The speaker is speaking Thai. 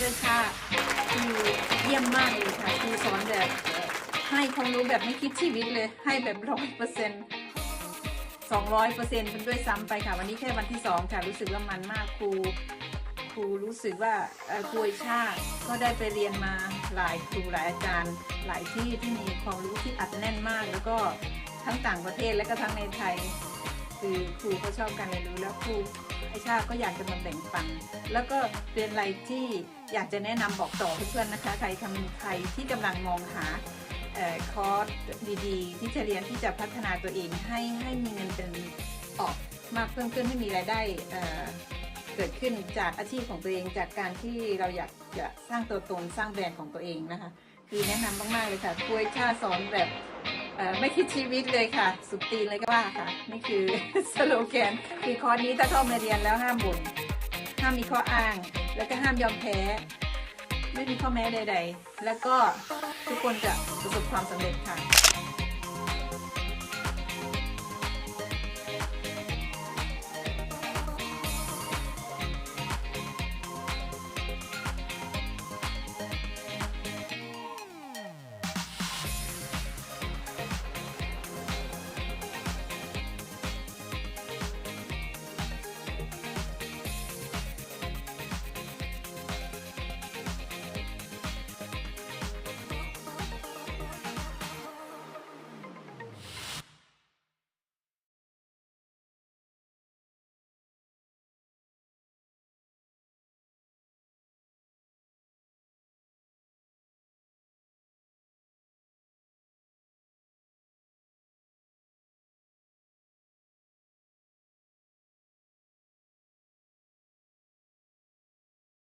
เดอร์ค่ะคือเยี่ยมมากเลยค่ะคือสอนแบบให้ความรู้แบบไม่คิดชีวิตเลย ให้แบบร้อยเปอร์เซ็นต์สองร้อยเปอร์เซ็นต์เป็นด้วยซ้ำไปค่ะ วันนี้แค่วันที่สองค่ะ รู้สึกว่ามันมากครูครูรู้สึกว่าครูไอชาติก็ได้ไปเรียนมาหลายครูหลายอาจารย์หลายที่ที่มีความรู้ที่อัดแน่นมาก แล้วก็ทั้งต่างประเทศและก็ทั้งในไทย คือครูเขาชอบการเรียนรู้แล้วครูไอชาก็อยากจะมาแบ่งปันแล้วก็เป็นอะไรที่อยากจะแนะนำบอกต่อเพื่อนๆนะคะ ใครทำใครที่กำลังมองหาคอร์สดีๆ ที่จะเรียนที่จะพัฒนาตัวเองให้ให้มีเงินเป็นออกมากเพิ่มขึ้นให้มีรายได้เกิดขึ้นจากอาชีพของตัวเอง จากการที่เราอยากจะสร้างตัวตนสร้างแบรนด์ของตัวเองนะคะ คือแนะนำมากๆเลยค่ะกล้วยชาสอนแบบ ไม่คิดชีวิตเลยค่ะ สุดตีนเลยก็ว่าค่ะ นี่คือสโลแกนคือคอร์สนี้ถ้าเข้ามาเรียนแล้วห้ามบ่นห้ามมีข้ออ้าง แล้วก็ห้ามยอมแพ้ ไม่มีข้อแม้ใด ๆ แล้วก็ทุกคนจะประสบความสำเร็จค่ะ